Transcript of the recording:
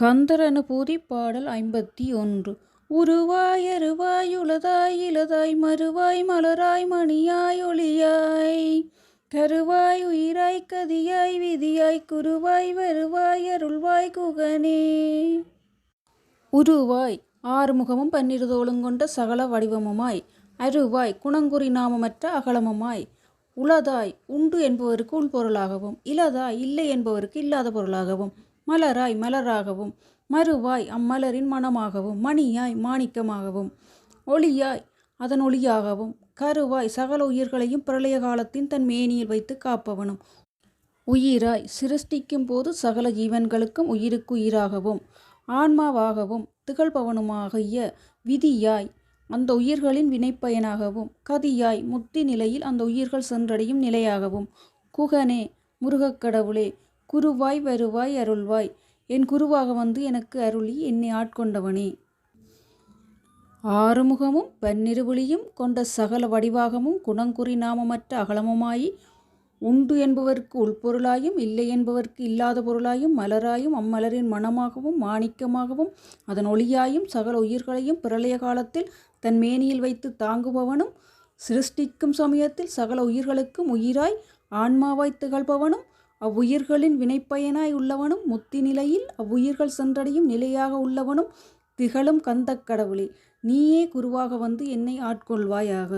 கந்தர் அனுபூதி பாடல் ஐம்பத்தி ஒன்று. உருவாய் அருவாய் உளதாய் இளதாய் மறுவாய் மலராய் மணியாய் ஒளியாய். கருவாய் உயிராய் கதியாய் விதியாய் குருவாய் வருவாய் அருள்வாய் குகனே. உருவாய் ஆறுமுகமும் பன்னிருதோளும் கொண்ட சகல வடிவமுமாய். அருவாய் குணங்குறி நாமமற்ற அகலமுமாய். உளதாய் உண்டு என்பவருக்கு உள்பொருளாகவும் இலதாய் இல்லை என்பவருக்கு இல்லாத பொருளாகவும். மலராய் மலராகவும் மறுவாய் அம்மலரின் மனமாகவும் மணியாய் மாணிக்கமாகவும் ஒளியாய் அதன் ஒளியாகவும் கருவாய் சகல உயிர்களையும் பிரளய காலத்தின் தன் மேனியில் வைத்து காப்பவனும். உயிராய் சிருஷ்டிக்கும் போது சகல ஜீவன்களுக்கும் உயிருக்கு உயிராகவும் ஆன்மாவாகவும் திகழ்பவனுமாகிய விதியாய் அந்த உயிர்களின் வினைப்பயனாகவும் கதியாய் முத்தி நிலையில் அந்த உயிர்கள் சென்றடையும் நிலையாகவும் குகனே முருகக் கடவுளே குருவாய் வருவாய் அருள்வாய். என் குருவாக வந்து எனக்கு அருளி என்னை ஆட்கொண்டவனே. ஆறுமுகமும் பன்னிருவுளியும் கொண்ட சகல வடிவாகமும் குணங்குறி நாமமற்ற அகலமுமாயி உண்டு என்பவர்க்கு உள்பொருளாயும் இல்லை என்பவர்க்கு இல்லாத பொருளாயும் மலராயும் அம்மலரின் மனமாகவும் மாணிக்கமாகவும் அதன் ஒளியாயும் சகல உயிர்களையும் பிரளய காலத்தில் தன் மேனியில் வைத்து தாங்குபவனும் சிருஷ்டிக்கும் சமயத்தில் சகல உயிர்களுக்கும் உயிராய் ஆன்மாவாய் திகழ்பவனும் அவ்வுயிர்களின் வினைப்பயனாய் உள்ளவனும் முத்தி நிலையில் அவ்வுயிர்கள் சென்றடையும் நிலையாக உள்ளவனும் திகழும் கந்தக் கடவுளே நீயே குருவாக வந்து என்னை ஆட்கொள்வாயாக.